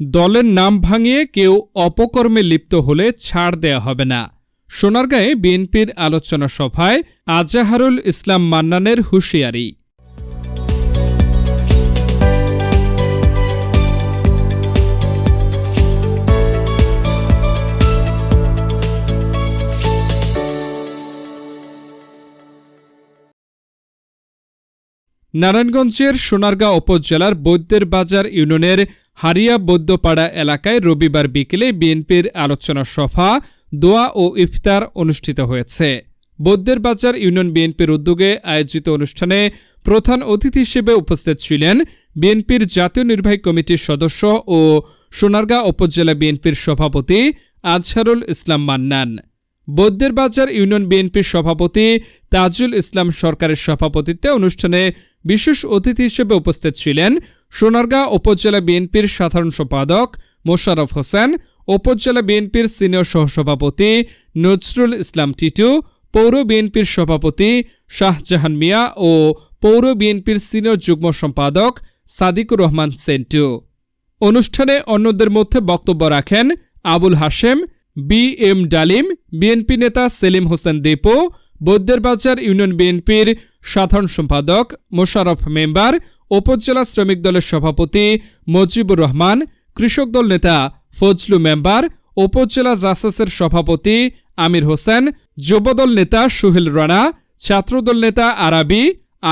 দলের নাম ভাঙিয়ে কেউ অপকর্মে লিপ্ত হলে ছাড় দেয়া হবে না। সোনারগাঁয়ে বিএনপির আলোচনা সভায় আজাহারুল ইসলাম মান্নানের হুঁশিয়ারি। নারায়ণগঞ্জের সোনারগাঁও উপজেলার বৈদ্যের বাজার ইউনিয়নের হারিয়া বৌদ্ধপাড়া এলাকায় রবিবার বিকেলে বিএনপির আলোচনা সভা, দোয়া ও ইফতার অনুষ্ঠিত হয়েছে। বৈদ্যের বাজার ইউনিয়ন বিএনপির উদ্যোগে আয়োজিত অনুষ্ঠানে প্রধান অতিথি হিসেবে উপস্থিত ছিলেন বিএনপির জাতীয় নির্বাহী কমিটির সদস্য ও সোনারগাঁও উপজেলা বিএনপির সভাপতি আজহারুল ইসলাম মান্নান। বৈদ্যের বাজার ইউনিয়ন বিএনপির সভাপতি তাজুল ইসলাম সরকারের সভাপতিত্বে অনুষ্ঠানে বিশেষ অতিথি হিসেবে উপস্থিত ছিলেন সোনারগাঁ উপজেলা বিএনপির সাধারণ সম্পাদক মোশাররফ হোসেন, উপজেলা বিএনপির সিনিয়র সহসভাপতি নজরুল ইসলাম টিটু, পৌর বিএনপির সভাপতি শাহজাহান মিয়া ও পৌর বিএনপির সিনিয়র যুগ্ম সম্পাদক সাদিকুর রহমান সেন্টু। অনুষ্ঠানে অন্যদের মধ্যে বক্তব্য রাখেন Abul Hashem, B M Dalim, BNP নেতা সেলিম হোসেন দীপু বৈদ্যের বাজার ইউনিয়ন বিএনপির সাধারণ সম্পাদক মোশারফ মেম্বার, উপজেলা শ্রমিক দলের সভাপতি, মজিবুর রহমান, কৃষক দল নেতা ফজলু মেম্বার, উপজেলা জাসাসের সভাপতি আমির হোসেন, যুবদল নেতা সুহেল রানা, ছাত্রদল নেতা আরাবি,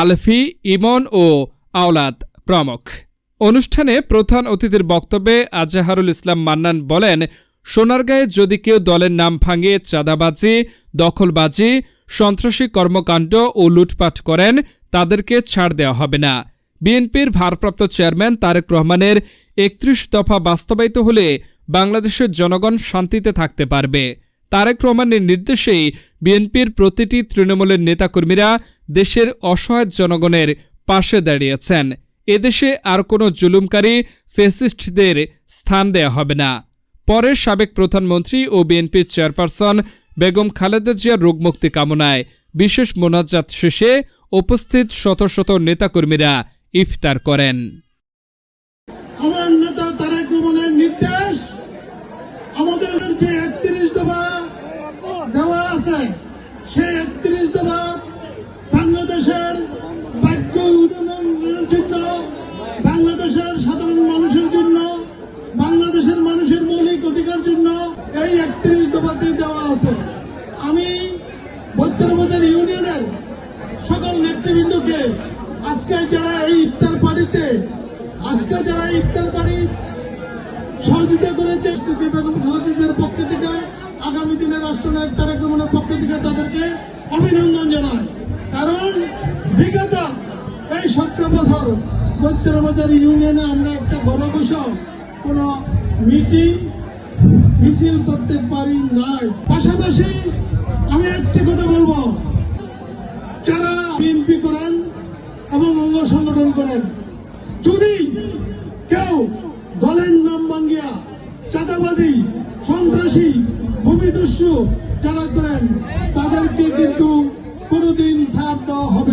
আলফি, ইমন ও আওলাদ প্রমুখ। অনুষ্ঠানে প্রধান অতিথির বক্তব্যে আজাহারুল ইসলাম মান্নান বলেন, সোনারগাঁয়ে যদি কেউ দলের নাম ভাঙে, চাঁদাবাজি, দখলবাজি সন্ত্রাসী কর্মকাণ্ড ও লুটপাট করেন, তাদেরকে ছাড় দেওয়া হবে না। বিএনপির ভারপ্রাপ্ত চেয়ারম্যান তারেক রহমানের একত্রিশ দফা বাস্তবায়িত হলে বাংলাদেশের জনগণ শান্তিতে থাকতে পারবে। তারেক রহমানের নির্দেশেই বিএনপির প্রতিটি তৃণমূলের নেতাকর্মীরা দেশের অসহায় জনগণের পাশে দাঁড়িয়েছেন। এদেশে আর কোনো জুলুমকারী ফেসিস্টদের স্থান দেয়া হবে না। পরে সাবেক প্রধানমন্ত্রী ও বিএনপির চেয়ারপারসন বেগম খালেদা জিয়ার রোগমুক্তি কামনায় বিশেষ মোনাজাত শেষে উপস্থিত শত শত নেতাকর্মীরা ইফতার করেন আমার নেতা তারেক রহমানের নির্দেশ আমাদের যে একত্রিশ দফা দেওয়া আছে সেই একত্রিশ দফা বাংলাদেশের বাক্য উন্নয়নের জন্য বাংলাদেশের সাধারণ মানুষের জন্য বাংলাদেশের মানুষের মৌলিক অধিকার জন্য এই একত্রিশ দফাতে দেওয়া আছে আমি বৈদ্যবাজার ইউনিয়নের সকল নেতৃবৃন্দকে আজকে যারা এই ইফতার পার্টিতে, আজকে যারা ইফতার পার্টি সহযোগিতা করেছে বেগম খালেদা জিয়ার পক্ষ থেকে, আগামী দিনে রাষ্ট্রনায়ক তারেক রহমানের পক্ষ থেকে তাদেরকে অভিনন্দন জানাই। কারণ বিগত এই সতেরো বছর বৈদ্যবাজার ইউনিয়নে আমরা একটা গণবসর কোন মিটিং মিছিল করতে পারি নাই। পাশাপাশি সংগঠন করেন। যদি কেউ দলের নাম ভাঙ্গিয়া চাঁদাবাজি, সন্ত্রাসী, ভূমিদস্যু যারা করেন, তাদেরকে কিন্তু কোনোদিন ছাড় দেওয়া হবে